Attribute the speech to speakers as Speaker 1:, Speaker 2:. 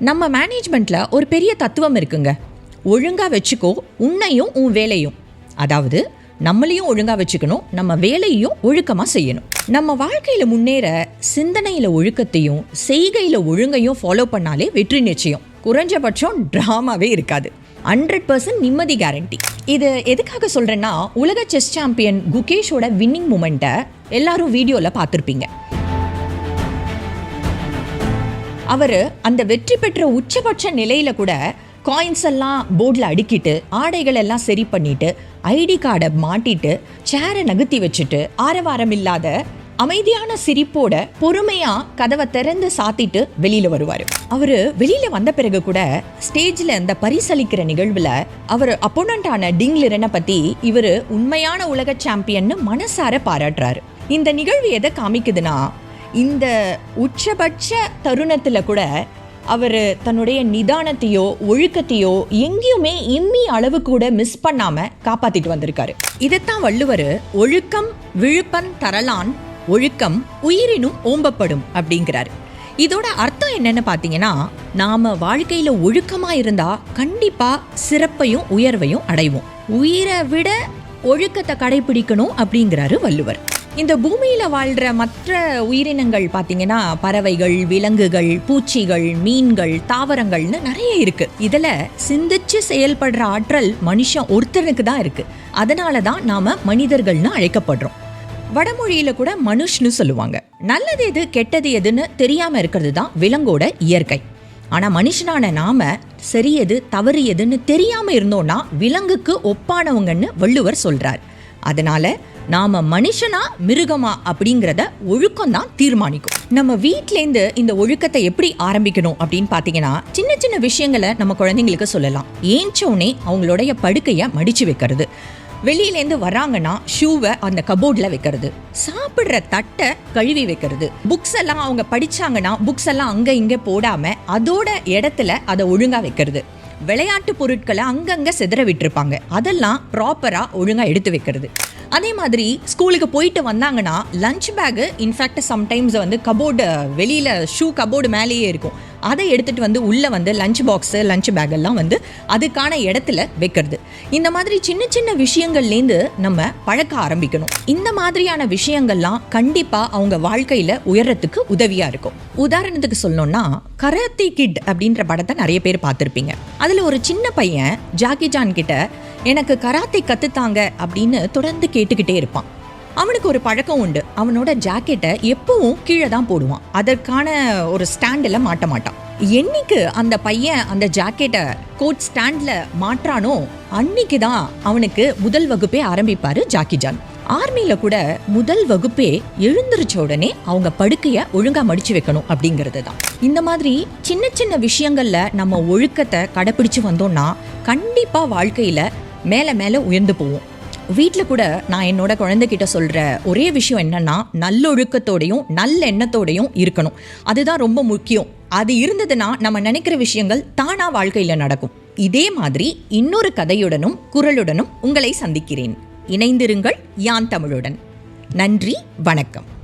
Speaker 1: நம்ம மேனேஜ்மெண்ட்டில் ஒரு பெரிய தத்துவம் இருக்குங்க. ஒழுங்காக வச்சுக்கோ உன்னையும் உன் வேலையும். அதாவது நம்மளையும் ஒழுங்காக வச்சுக்கணும் நம்ம வேலையையும் ஒழுக்கமாக செய்யணும். நம்ம வாழ்க்கையில் முன்னேற சிந்தனையில் ஒழுக்கத்தையும் செய்கையில் ஒழுங்கையும் ஃபாலோ பண்ணாலே வெற்றி நிச்சயம். குறைஞ்சபட்சம் ட்ராமாவே இருக்காது. ஹண்ட்ரட் பர்சன்ட் நிம்மதி கேரண்டி இது எதுக்காக சொல்கிறேன்னா உலக செஸ் சாம்பியன் குகேஷோட வின்னிங் மூமெண்ட்டை எல்லாரும் வீடியோவில் பார்த்துருப்பீங்க. அவர் அந்த வெற்றி பெற்ற உச்சபட்ச நிலையில் கூட காயின்ஸ் எல்லாம் போர்டில் அடுக்கிட்டு ஆடைகள் எல்லாம் சரி பண்ணிட்டு ஐடி கார்டை மாட்டிட்டு சேரை நகர்த்தி வச்சுட்டு ஆரவாரம் இல்லாத அமைதியான சிரிப்போட பொறுமையா கதவை திறந்து சாத்திட்டு வெளியில வருவார். அவர் வெளியில வந்த பிறகு கூட ஸ்டேஜ்ல அந்த பரிசளிக்கிற நிகழ்வுல அவர் அப்போனண்டான டிங் லிரனை பத்தி இவர் உண்மையான உலக சாம்பியன்னு மனசார பாராட்டுறாரு. இந்த நிகழ்வு எதை காமிக்குதுன்னா இந்த உச்சபட்ச தருணத்தில் கூட அவர் தன்னுடைய நிதானத்தையோ ஒழுக்கத்தையோ எங்கேயுமே இம்மி அளவு கூட மிஸ் பண்ணாமல் காப்பாற்றிட்டு வந்திருக்காரு. இதைத்தான் வள்ளுவர் ஒழுக்கம் விழுப்பன் தரலான் ஒழுக்கம் உயிரினும் ஓம்பப்படும் அப்படிங்கிறாரு. இதோட அர்த்தம் என்னன்னு பார்த்தீங்கன்னா நாம வாழ்க்கையில ஒழுக்கமாக இருந்தா கண்டிப்பா சிறப்பையும் உயர்வையும் அடைவோம். உயிரை விட ஒழுக்கத்தை கடைபிடிக்கணும் அப்படிங்கிறாரு வள்ளுவர். இந்த பூமியில் வாழ்கிற மற்ற உயிரினங்கள் பார்த்தீங்கன்னா பறவைகள் விலங்குகள் பூச்சிகள் மீன்கள் தாவரங்கள்னு நிறைய இருக்குது இதில் சிந்திச்சு செயல்படுற ஆற்றல் மனுஷன் ஒருத்தனுக்கு தான் இருக்குது அதனால தான் நாம் மனிதர்கள்னு அழைக்கப்படுறோம். வடமொழியில் கூட மனுஷ்னு சொல்லுவாங்க. நல்லது எது கெட்டது எதுன்னு தெரியாமல் இருக்கிறது தான் விலங்கோட இயற்கை. ஆனால் மனுஷனான நாம் சரியது தவறு எதுன்னு தெரியாமல் இருந்தோன்னா விலங்குக்கு ஒப்பானவங்கன்னு வள்ளுவர் சொல்கிறார் அதனால் நாம மனுஷனா மிருகமா அப்படிங்கிறத ஒழுக்கம் தான் தீர்மானிக்கும். நம்ம வீட்லேருந்து இந்த ஒழுக்கத்தை எப்படி ஆரம்பிக்கணும் அப்படின்னு பார்த்தீங்கன்னா சின்ன சின்ன விஷயங்களை நம்ம குழந்தைங்களுக்கு சொல்லலாம். ஏஞ்சோனே அவங்களுடைய படுக்கையை மடிச்சு வைக்கிறது. வெளியிலேருந்து வராங்கன்னா ஷூவை அந்த கபோர்டில் வைக்கிறது. சாப்பிட்ற தட்டை கழுவி வைக்கிறது. புக்ஸ் எல்லாம் அவங்க படிச்சாங்கன்னா புக்ஸ் எல்லாம் அங்கே இங்கே போடாமல் அதோட இடத்துல அதை ஒழுங்காக வைக்கிறது. விளையாட்டு பொருட்களை அங்கங்கே சிதற விட்டுருப்பாங்க. அதெல்லாம் ப்ராப்பராக ஒழுங்காக எடுத்து வைக்கிறது. அதே மாதிரி ஸ்கூலுக்கு போயிட்டு வந்தாங்கன்னா lunch bag in fact sometimes வந்து கபோர்டு வெளியில் ஷூ கபோர்டு மேலேயே இருக்கும். அதை எடுத்துட்டு வந்து உள்ளே வந்து லஞ்ச் பாக்ஸு லஞ்ச் பேக் எல்லாம் வந்து அதுக்கான இடத்துல வைக்கிறது. இந்த மாதிரி சின்ன சின்ன விஷயங்கள்லேருந்து நம்ம பழக்க ஆரம்பிக்கணும். இந்த மாதிரியான விஷயங்கள்லாம் கண்டிப்பாக அவங்க வாழ்க்கையில் உயர்றதுக்கு உதவியாக இருக்கும். உதாரணத்துக்கு சொல்லணும்னா கராத்தே கிட் அப்படின்ற படத்தை நிறைய பேர் பார்த்துருப்பீங்க. அதில் ஒரு சின்ன பையன் ஜாக்கி ஜான் கிட்ட எனக்கு கராத்தே கத்துத்தாங்க அப்படின்னு தொடர்ந்து கேட்டுக்கிட்டே இருப்பான். அவனுக்கு ஒரு பழக்கம் உண்டு. அவனோட ஜாக்கெட்டை எப்பவும் கீழே தான் போடுவான். அதற்கான ஒரு ஸ்டாண்டில் மாட்ட மாட்டான். என்னைக்கு அந்த பையன் அந்த ஜாக்கெட்டை கோட் ஸ்டாண்டில் மாற்றானோ அன்னைக்கு தான் அவனுக்கு முதல் வகுப்பே ஆரம்பிப்பார் ஜாக்கி ஜான். ஆர்மியில் கூட முதல் வகுப்பே எழுந்திருச்ச உடனே அவங்க படுக்கையை ஒழுங்காக மடிச்சு வைக்கணும் அப்படிங்கிறது தான். இந்த மாதிரி சின்ன சின்ன விஷயங்களில் நம்ம ஒழுக்கத்தை கடைப்பிடிச்சு வந்தோம்னா கண்டிப்பாக வாழ்க்கையில் மேலே மேலே உயர்ந்து போவோம். வீட்டில் கூட நான் என்னோட குழந்தைகிட்ட சொல்கிற ஒரே விஷயம் என்னென்னா நல்லொழுக்கத்தோடையும் நல்ல எண்ணத்தோடையும் இருக்கணும். அதுதான் ரொம்ப முக்கியம். அது இருந்ததுன்னா நம்ம நினைக்கிற விஷயங்கள் தானாக வாழ்க்கையில் நடக்கும். இதே மாதிரி இன்னொரு கதையுடனும் குரலுடனும் உங்களை சந்திக்கிறேன். இணைந்திருங்கள் யான் தமிழுடன். நன்றி வணக்கம்.